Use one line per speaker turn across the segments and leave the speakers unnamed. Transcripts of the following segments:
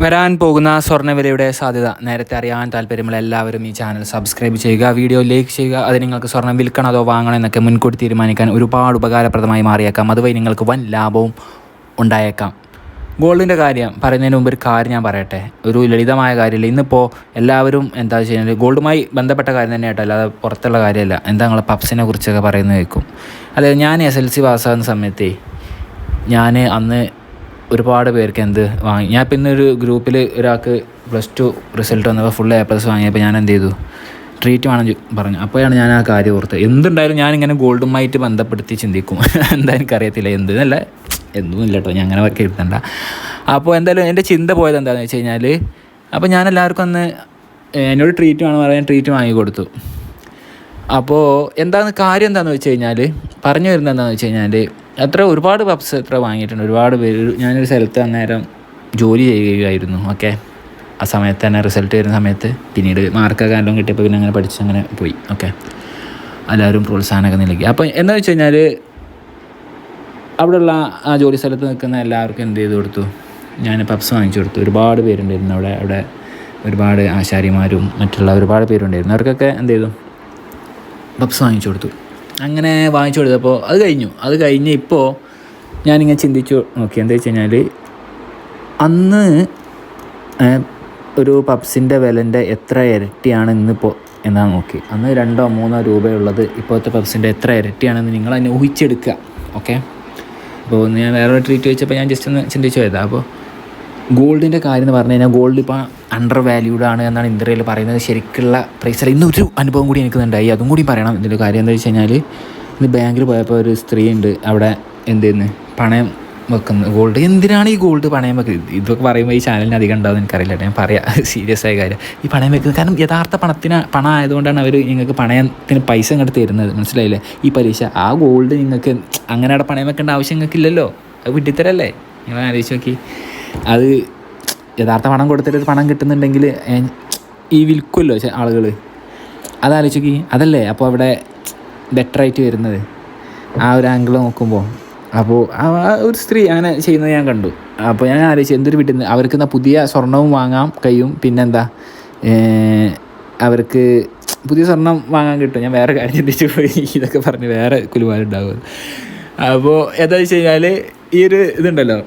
വരാൻ പോകുന്ന സ്വർണവിലയുടെ സാധ്യത. നേരത്തെ അറിയാൻ താല്പര്യമുള്ള എല്ലാവരും ഈ ചാനൽ സബ്സ്ക്രൈബ് ചെയ്യുക വീഡിയോ ലൈക്ക് ചെയ്യുക അത് നിങ്ങൾക്ക് സ്വർണം വിൽക്കണം അതോ വാങ്ങണം എന്നൊക്കെ മുൻകൂട്ടി തീരുമാനിക്കാൻ ഒരുപാട് ഉപകാരപ്രദമായി മാറിയേക്കാം. അതുവഴി നിങ്ങൾക്ക് വൻ ലാഭവും ഉണ്ടായേക്കാം. ഗോൾഡിന്റെ കാര്യം പറയുന്നതിന് മുമ്പ് ഒരു കാര്യം ഞാൻ പറയട്ടെ. ഒരു ലളിതമായ കാര്യമില്ല. ഇന്നിപ്പോൾ എല്ലാവരും എന്താ വെച്ച് കഴിഞ്ഞാൽ ഗോൾഡുമായി ബന്ധപ്പെട്ട കാര്യം തന്നെ കേട്ടോ. അല്ലാതെ പുറത്തുള്ള കാര്യമല്ല. എന്താ നിങ്ങൾ പപ്സിനെ കുറിച്ചൊക്കെ പറയുന്നത് കേൾക്കും. അതായത് ഞാൻ എസ് എൽ സി പാസ്സാകുന്ന സമയത്തേ ഞാൻ അന്ന് ഒരുപാട് പേർക്ക് എന്ത് വാങ്ങി ഞാൻ പിന്നെ ഒരു ഗ്രൂപ്പിൽ ഒരാൾക്ക് പ്ലസ് ടു റിസൾട്ട് വന്നപ്പോൾ ഫുൾ എ പ്ലസ് വാങ്ങിയപ്പോൾ ഞാൻ എന്ത് ചെയ്തു? ട്രീറ്റ് വേണം പറഞ്ഞു. അപ്പോഴാണ് ഞാൻ ആ കാര്യം ഓർത്തത്. എന്തുണ്ടായാലും ഞാനിങ്ങനെ ഗോൾഡുമായിട്ട് ബന്ധപ്പെടുത്തി ചിന്തിക്കും. എന്താ എനിക്കറിയത്തില്ല. എന്ത് എന്തും ഇല്ല കേട്ടോ ഞാൻ അങ്ങനെ ഒക്കെ അപ്പോൾ എന്തായാലും എന്റെ ചിന്ത പോയത് എന്താണെന്ന് വെച്ച് കഴിഞ്ഞാൽ അപ്പോൾ ഞാൻ എല്ലാവർക്കും അന്ന് എന്നോട് ട്രീറ്റ് വേണം പറയാൻ ട്രീറ്റ് വാങ്ങി കൊടുത്തു. അപ്പോൾ എന്താണ് കാര്യം എന്താണെന്ന് വെച്ച് കഴിഞ്ഞാൽ പറഞ്ഞു വരുന്നത് എന്താണെന്ന് വെച്ച് കഴിഞ്ഞാൽ എത്ര ഒരുപാട് പബ്സ് എത്ര വാങ്ങിയിട്ടുണ്ട്. ഒരുപാട് പേര് ഞാനൊരു സ്ഥലത്ത് അന്നേരം ജോലി ചെയ്യുകയായിരുന്നു ഓക്കെ ആ സമയത്ത് തന്നെ റിസൾട്ട് വരുന്ന സമയത്ത് പിന്നീട് മാർക്കൊക്കെ എല്ലാം കിട്ടിയപ്പോൾ പിന്നെ അങ്ങനെ പഠിച്ച് അങ്ങനെ പോയി ഓക്കെ എല്ലാവരും പ്രോത്സാഹനമൊക്കെ നൽകി. അപ്പോൾ എന്താ വെച്ച് കഴിഞ്ഞാൽ അവിടെയുള്ള ആ ജോലി സ്ഥലത്ത് നിൽക്കുന്ന എല്ലാവർക്കും എന്ത് ചെയ്ത് കൊടുത്തു? ഞാൻ പപ്സ് വാങ്ങിച്ചു കൊടുത്തു. ഒരുപാട് പേരുണ്ടായിരുന്നു അവിടെ അവിടെ ഒരുപാട് ആശാരിമാരും മറ്റുള്ള ഒരുപാട് പേരുണ്ടായിരുന്നു. അവർക്കൊക്കെ എന്ത് ചെയ്തു? പപ്സ് വാങ്ങിച്ചു കൊടുത്തു. അങ്ങനെ വാങ്ങിച്ചു കൊടുത്തപ്പോൾ അത് കഴിഞ്ഞു. അത് കഴിഞ്ഞ് ഇപ്പോൾ ഞാനിങ്ങനെ ചിന്തിച്ചു നോക്കി. എന്താ വെച്ച് കഴിഞ്ഞാൽ അന്ന് ഒരു പപ്സിന്റെ വിലന്റെ എത്ര ഇരട്ടിയാണ് ഇന്നിപ്പോൾ എന്നാ നോക്കി. അന്ന് രണ്ടോ മൂന്നോ രൂപയുള്ളത് ഇപ്പോഴത്തെ പപ്സിന്റെ എത്ര ഇരട്ടിയാണെന്ന് നിങ്ങൾ അതിനെ ഊഹിച്ചെടുക്കുക. ഓക്കെ? അപ്പോൾ ഞാൻ വേറൊരു ട്രീറ്റ് വെച്ചപ്പോൾ ഞാൻ ജസ്റ്റ് ഒന്ന് ചിന്തിച്ചു പോയതാണ് അപ്പോൾ ഗോൾഡിന്റെ കാര്യം എന്ന് പറഞ്ഞു കഴിഞ്ഞാൽ ഗോൾഡ് ഇപ്പോൾ അണ്ടർ വാല്യൂഡ് ആണ് എന്നാണ് ഇന്ത്യയിൽ പറയുന്നത്. ശരിക്കുള്ള പ്രൈസ് അല്ല. ഇന്നൊരു അനുഭവം കൂടി എനിക്ക് ഉണ്ടായി അതും കൂടി പറയണം. ഇതിന്റെ കാര്യം എന്താ വെച്ച് കഴിഞ്ഞാൽ ഇന്ന് ബാങ്കിൽ പോയപ്പോൾ ഒരു സ്ത്രീ ഉണ്ട്. അവിടെ എന്തേന്ന്? പണയം വെക്കുന്നത് ഗോൾഡ്. എന്തിനാണ് ഈ ഗോൾഡ് പണയം വെക്കുന്നത് ഇതൊക്കെ പറയുമ്പോൾ ഈ ചാനലിന് അധികം ഉണ്ടാവും എനിക്കറിയില്ല. ഞാൻ പറയാം. സീരിയസ് ആയ കാര്യം. ഈ പണയം വെക്കുന്നത് കാരണം യഥാർത്ഥ പണത്തിന് പണം ആയതുകൊണ്ടാണ് അവർ നിങ്ങൾക്ക് പണയത്തിന് പൈസ ഇങ്ങോട്ട് തരുന്നത്. മനസ്സിലായില്ലേ? ഈ പരീക്ഷ. ആ ഗോൾഡ് നിങ്ങൾക്ക് അങ്ങനെ അവിടെ പണയം വെക്കേണ്ട ആവശ്യം നിങ്ങൾക്കില്ലല്ലോ? അത് വിട്ടിത്തരല്ലേ നിങ്ങൾ ആലോചിച്ച് നോക്കി. അത് യഥാർത്ഥ പണം കൊടുത്തിട്ട് പണം കിട്ടുന്നുണ്ടെങ്കിൽ ഈ വിൽക്കുമല്ലോ ആളുകൾ അതാലോചിക്ക്. അതല്ലേ? അപ്പോൾ അവിടെ ബെറ്ററായിട്ട് വരുന്നത്. ആ ഒരു ആംഗിൾ നോക്കുമ്പോൾ അപ്പോൾ ആ ഒരു സ്ത്രീ അങ്ങനെ ചെയ്യുന്നത് ഞാൻ കണ്ടു. അപ്പോൾ ഞാൻ ആലോചിച്ചു എന്തൊരു വീട്ടിൽ നിന്ന് അവർക്ക് എന്നാൽ പുതിയ സ്വർണവും വാങ്ങാം കഴിയും. പിന്നെന്താ? അവർക്ക് പുതിയ സ്വർണം വാങ്ങാൻ കിട്ടും. ഞാൻ വേറെ കാര്യം ചിന്തിച്ചു പോയി. ഇതൊക്കെ പറഞ്ഞ് വേറെ കുലുമാരുണ്ടാവും. അപ്പോൾ എന്താ വെച്ച് കഴിഞ്ഞാൽ ഈ ഒരു ഇതുണ്ടല്ലോ.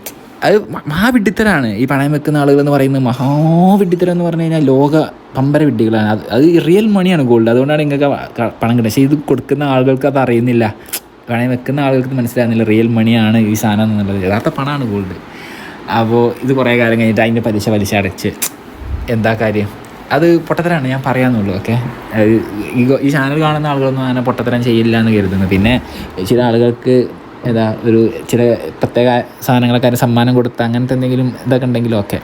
അത് മഹാവിഡിത്തരാണ് ഈ പണയം വെക്കുന്ന ആളുകൾ എന്ന് പറയുന്നത് മഹാവിഡ്ഢിത്തരം എന്ന് പറഞ്ഞു കഴിഞ്ഞാൽ ലോക പമ്പര വിഡ്ഢികളാണ്. അത് അത് റിയൽ മണിയാണ് ഗോൾഡ് അതുകൊണ്ടാണ് നിങ്ങൾക്ക് പണം കിട്ടുന്നത്. പക്ഷേ ഇത് കൊടുക്കുന്ന ആളുകൾക്ക് അത് അറിയുന്നില്ല. പണയം വെക്കുന്ന ആളുകൾക്ക് മനസ്സിലാകുന്നില്ല. റിയൽ മണിയാണ് ഈ സാധനം എന്നുള്ളത്. യഥാർത്ഥ പണമാണ് ഗോൾഡ് അപ്പോൾ ഇത് കുറേ കാലം കഴിഞ്ഞിട്ട് അതിന്റെ പലിശ പലിശ അടച്ച്. എന്താ കാര്യം? അത് പൊട്ടത്തരാണ്. ഞാൻ പറയാമെന്നുള്ളൂ ഓക്കെ? ഈ ചാനൽ കാണുന്ന ആളുകളൊന്നും അങ്ങനെ പൊട്ടത്തരം ചെയ്യില്ല എന്ന് കരുതുന്നു. പിന്നെ ചില ആളുകൾക്ക് ഏതാ ഒരു ചില പ്രത്യേക സാധനങ്ങളൊക്കെ അതിന് സമ്മാനം കൊടുത്ത അങ്ങനത്തെ എന്തെങ്കിലും ഇതൊക്കെ ഉണ്ടെങ്കിലും ഓക്കെ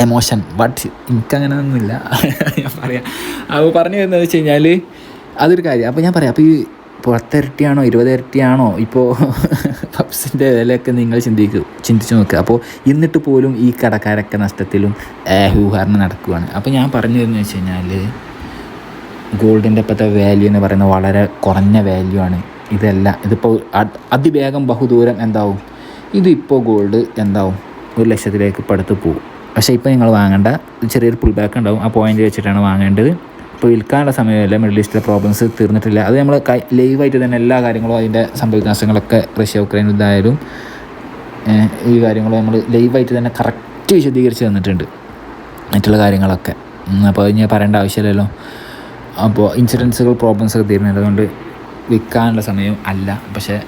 എമോഷൻ ബട്ട് എനിക്കങ്ങനെ ഒന്നുമില്ല ഞാൻ പറയാം. അപ്പോൾ പറഞ്ഞു വരുന്നത് വെച്ച് കഴിഞ്ഞാൽ അതൊരു കാര്യം. അപ്പോൾ ഞാൻ പറയാം. അപ്പോൾ ഈ പുറത്തെ ഇരട്ടിയാണോ ഇരുപത് ഇരട്ടിയാണോ ഇപ്പോൾ പബ്സിന്റെ വിലയൊക്കെ നിങ്ങൾ ചിന്തിക്കൂ ചിന്തിച്ചു നോക്കുക അപ്പോൾ എന്നിട്ട് പോലും ഈ കടക്കാരൊക്കെ നഷ്ടത്തിലും ഹൂഹാറിന് നടക്കുകയാണ് അപ്പോൾ ഞാൻ പറഞ്ഞു തരുന്നത് വെച്ച് കഴിഞ്ഞാൽ ഗോൾഡിന്റെ ഇപ്പോഴത്തെ വാല്യൂ എന്ന് പറയുന്നത് വളരെ കുറഞ്ഞ വാല്യൂ ആണ്. ഇതല്ല. ഇതിപ്പോൾ അത് അതിവേഗം ബഹുദൂരം എന്താവും? ഇതിപ്പോൾ ഗോൾഡ് എന്താവും? ഒരു ലക്ഷത്തിലേക്ക് ഇപ്പോൾ അടുത്ത് പോകും പക്ഷേ ഇപ്പോൾ നിങ്ങൾ വാങ്ങേണ്ട. ചെറിയൊരു പുൾ ബാക്ക് ഉണ്ടാവും. ആ പോയിന്റ് വെച്ചിട്ടാണ് വാങ്ങേണ്ടത്. ഇപ്പോൾ വിൽക്കാനുള്ള സമയമല്ല. മിഡിൽ ഈസ്റ്റിലെ പ്രോബ്ലംസ് തീർന്നിട്ടില്ല. അത് നമ്മൾ ലൈവായിട്ട് തന്നെ എല്ലാ കാര്യങ്ങളും അതിന്റെ സംഭവവികാസങ്ങളൊക്കെ റഷ്യ ഉക്രൈൻ ഇതായാലും ഈ കാര്യങ്ങൾ നമ്മൾ ലൈവായിട്ട് തന്നെ കറക്റ്റ് വിശദീകരിച്ച് തന്നിട്ടുണ്ട്. മറ്റുള്ള കാര്യങ്ങളൊക്കെ. അപ്പോൾ അപ്പോൾ ഇനി പറയേണ്ട ആവശ്യമില്ലല്ലോ. അപ്പോൾ ഇൻഷുറൻസുകൾ പ്രോബ്ലംസ് ഒക്കെ തീരുന്നതുകൊണ്ട് വിൽക്കാനുള്ള സമയം അല്ല. പക്ഷേ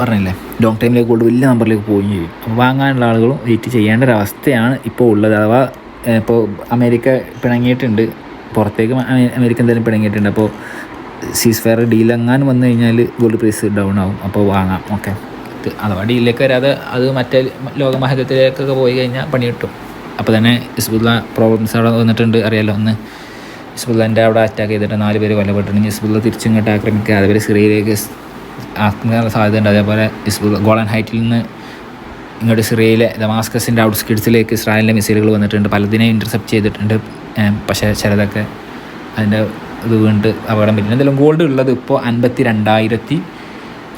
പറഞ്ഞില്ലേ ലോങ് ടൈമിലേക്ക് കൊണ്ട് വലിയ നമ്പറിലേക്ക് പോവുകയും ചെയ്യും. അപ്പോൾ വാങ്ങാനുള്ള ആളുകളും വെയിറ്റ് ചെയ്യേണ്ട ഒരവസ്ഥയാണ് ഇപ്പോൾ ഉള്ളത്. അഥവാ ഇപ്പോൾ അമേരിക്ക പിണങ്ങിയിട്ടുണ്ട്. പുറത്തേക്ക് അമേ- അമേരിക്ക എന്തായാലും പിണങ്ങിയിട്ടുണ്ട്. അപ്പോൾ സീസ് ഫെയർ ഡീൽ എങ്ങാനും വന്നു കഴിഞ്ഞാൽ ഗോൾഡ് പ്രൈസ് ഡൗൺ ആവും. അപ്പോൾ വാങ്ങാം. ഓക്കെ അഥവാ ഡീലിലേക്ക് വരാതെ അത് മറ്റേ ലോകമഹത്വത്തിലേക്കൊക്കെ പോയി കഴിഞ്ഞാൽ പണി കിട്ടും. അപ്പോൾ തന്നെ ഹിസ്ബുല്ല പ്രോബ്ലംസ് അവിടെ വന്നിട്ടുണ്ട്. അറിയാലോ ഒന്ന്. ഹിസ്ബുല്ലാന്റെ അവിടെ അറ്റാക്ക് ചെയ്തിട്ട് നാല് പേര് കൊല്ലപ്പെട്ടിട്ടുണ്ട്. ഹിസ്ബുല്ല തിരിച്ചിങ്ങോട്ട് ആക്രമിക്കുക. അതുപോലെ സിറിയയിലേക്ക് ആക്രമിക്കാനുള്ള സാധ്യതയുണ്ട്. അതേപോലെ ഹിസ്ബുള്ള ഗോളൻ ഹൈറ്റിൽ നിന്ന് ഇങ്ങോട്ട് സിറിയയിലെ ദമാസ്കസിന്റെ ഔട്ട്സ്കിഡ്സിലേക്ക് ഇസ്രായേലിന്റെ മിസൈലുകൾ വന്നിട്ടുണ്ട്. പലതിനെയും ഇന്റർസെപ്റ്റ് ചെയ്തിട്ടുണ്ട്. പക്ഷേ ചിലതൊക്കെ അതിന്റെ ഇത് വീണ്ട് അപകടം പറ്റും എന്തായാലും ഗോൾഡ് ഉള്ളത് ഇപ്പോൾ അൻപത്തി രണ്ടായിരത്തി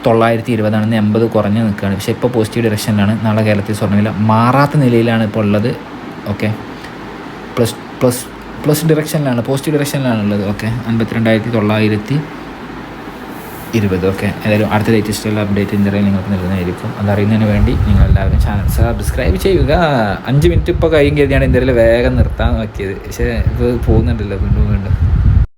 തൊള്ളായിരത്തി ഇരുപതാണെന്ന് എൺപത് കുറഞ്ഞ് നിൽക്കുകയാണ്. പക്ഷേ ഇപ്പോൾ പോസിറ്റീവ് ഡയറക്ഷനിലാണ് നാളെ കേരളത്തിൽ സ്വർണവില മാറാത്ത നിലയിലാണ് ഇപ്പോൾ ഉള്ളത്. ഓക്കെ പ്ലസ് പ്ലസ് പ്ലസ് ഡിറക്ഷനിലാണ് പോസിറ്റീവ് ഡിറക്ഷനിലാണുള്ളത് ഓക്കെ അൻപത്തിരണ്ടായിരത്തി തൊള്ളായിരത്തി ഇരുപത്. ഓക്കെ ഏതായാലും അടുത്ത ലേറ്റസ്റ്റുള്ള അപ്ഡേറ്റ് എന്തായാലും നിങ്ങൾക്ക് നൽകുന്നതായിരിക്കും. അതറിയുന്നതിന് വേണ്ടി നിങ്ങൾ എല്ലാവരും ചാനൽ സബ്സ്ക്രൈബ് ചെയ്യുക. അഞ്ച് മിനിറ്റ് ഇപ്പോൾ കഴിയും കരുതിയാണ് എന്തായാലും വേഗം നിർത്താൻ നോക്കിയത് പക്ഷേ ഇത് പോകുന്നുണ്ടല്ലോ വീണ്ടും വീണ്ടും.